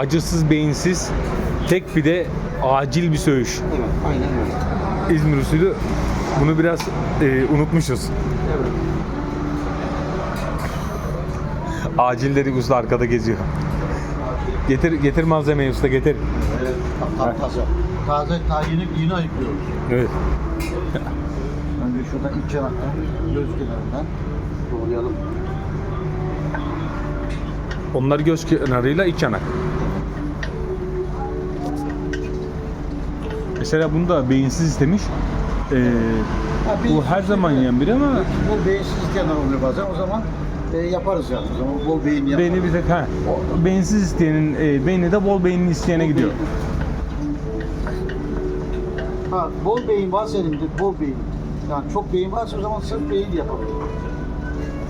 acısız, beyinsiz, tek bir de acil bir söğüş. Evet, aynen öyle. İzmir usulü. Bunu biraz e, unutmuşuz. Evet. Acil dedik usta arkada geziyor. Getir getir malzemeyi usta getir. Evet, tam taze. Taze tayini yeni ayıklıyoruz. Evet. Önce şuradan iç yanaktan, göz kenarından doğrayalım. Onlar göz kenarıyla iç yanak. Mesela bunu da beyinsiz istemiş. Ee, Ha, bu beyinsiz her zaman isteyen- yiyen biri ama Bol beyinsiz kenar oluyor bazen. O zaman e, yaparız yani. O zaman bol beyin yaparız. beyni bir tek ha, beyinsiz isteyenin e, beyni de bol beyinli isteyene gidiyor. Ha, bol beyin varsa elimde bol beyin. Yani çok beyin varsa o zaman sırf beyin yapalım.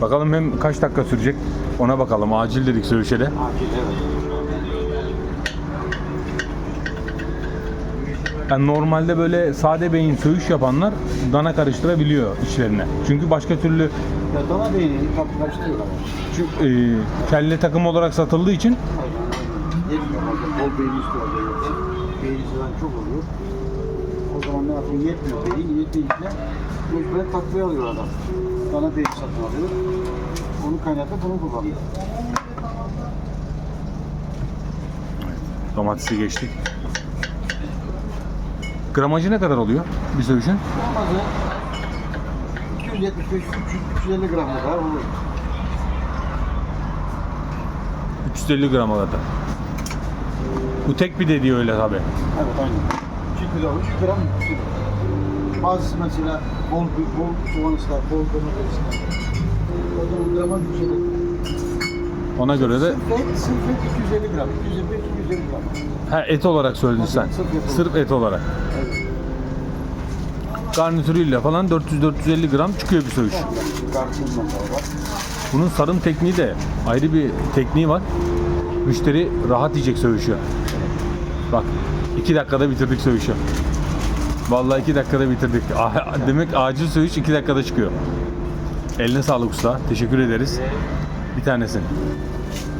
Bakalım hem kaç dakika sürecek ona bakalım. Acil dedik söğüşe de. Acil evet. Yani normalde böyle sade beyin söğüş yapanlar dana karıştırabiliyor içlerine. Çünkü başka türlü Ya dana beyni tabii karıştırıyorlar. çünkü, e, kelle takım olarak satıldığı için Yetmiyor bazen bol beyin istiyorlar. yoksa Beyin falan çok oluyor. O zaman ne yapıyor? Yetmiyor beyin. Yetmeyince mecburen takviye alıyor adam. Dana beyin satın alıyor. Onu kaynatıp bunu kullanıyor. domatesi geçtik. Gramajı ne kadar oluyor bir söğüşün? Olmazı 275 300 350 gram kadar olur. 350 grama kadar. Bu tek bir dediği öyle tabi. Evet aynen. 2 kilo 3 gram. Bazısı mesela bol bol soğan ister, bol domates ister. O zaman grama yükselir. Ona göre de Sırf et, sırf et 250 gram. 250 250 gram. ha, et olarak söyledin sen. Sırf et olarak. Sırf et olarak. Evet. Garnitürüyle falan 400-450 gram çıkıyor bir söğüş. Var. Bunun sarım tekniği de ayrı bir tekniği var. Müşteri rahat yiyecek söğüşü. Bak 2 dakikada bitirdik söğüşü. Vallahi 2 dakikada bitirdik. Ah, Demek acil söğüş 2 dakikada çıkıyor. Eline sağlık usta. Teşekkür ederiz. Bir tanesin.